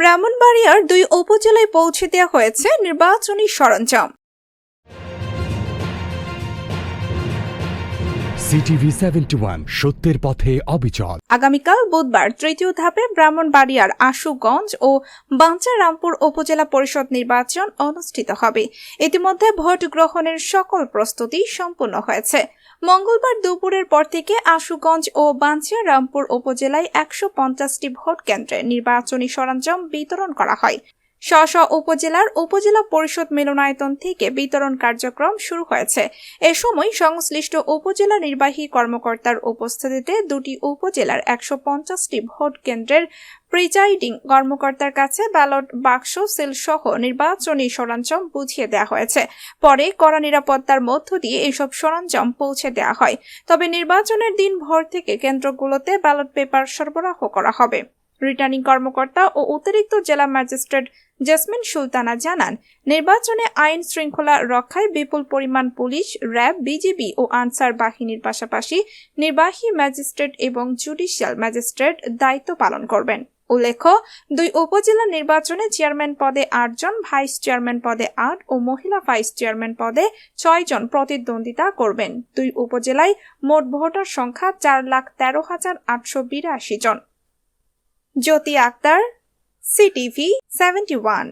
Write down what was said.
ব্রাহ্মণবাড়িয়ার দুই উপজেলায় পৌঁছে দেওয়া হয়েছে নির্বাচনী সরঞ্জাম। ওয়ান, সত্যের পথে অবিচল। আগামীকাল বুধবার তৃতীয় ধাপে ব্রাহ্মণবাড়িয়ার আশুগঞ্জ ও বাঞ্চারামপুর উপজেলা পরিষদ নির্বাচন অনুষ্ঠিত হবে। ইতিমধ্যে ভোট গ্রহণের সকল প্রস্তুতি সম্পূর্ণ হয়েছে। মঙ্গলবার দুপুরের পর থেকে আশুগঞ্জ ও বাঞ্চারামপুর উপজেলায় একশো পঞ্চাশটি ভোট কেন্দ্রে নির্বাচনী সরঞ্জাম বিতরণ করা হয়। স্ব স্ব উপজেলার উপজেলা পরিষদ মিলনায়তন থেকে বিতরণ কার্যক্রম শুরু হয়েছে। এ সময় সংশ্লিষ্ট উপজেলা নির্বাহী কর্মকর্তার উপস্থিতিতে দুটি উপজেলার একশো পঞ্চাশটি ভোট কেন্দ্রের প্রিজাইডিং কর্মকর্তার কাছে ব্যালট বাক্স, সিল সহ নির্বাচনী সরঞ্জাম বুঝিয়ে দেওয়া হয়েছে। পরে কড়া নিরাপত্তার মধ্য দিয়ে এসব সরঞ্জাম পৌঁছে দেওয়া হয়। তবে নির্বাচনের দিন ভোর থেকে কেন্দ্রগুলোতে ব্যালট পেপার সরবরাহ করা হবে। রিটার্নিং কর্মকর্তা ও অতিরিক্ত জেলা ম্যাজিস্ট্রেট জেসমিন সুলতানা জানান, নির্বাচনে আইন শৃঙ্খলা রক্ষায় বিপুল পরিমাণ পুলিশ, র্যাব, বিজিবি ও আনসার বাহিনীর পাশাপাশি নির্বাহী ম্যাজিস্ট্রেট এবং জুডিশিয়াল ম্যাজিস্ট্রেট দায়িত্ব পালন করবেন। উল্লেখ্য, দুই উপজেলা নির্বাচনে চেয়ারম্যান পদে আটজন ভাইস চেয়ারম্যান পদে আট ও মহিলা ভাইস চেয়ারম্যান পদে ছয়জন প্রতিদ্বন্দ্বিতা করবেন। দুই উপজেলায় মোট ভোটার সংখ্যা চার লাখ তেরো হাজার আটশো বিরাশি জন। Jyoti Akhtar C TV seventy one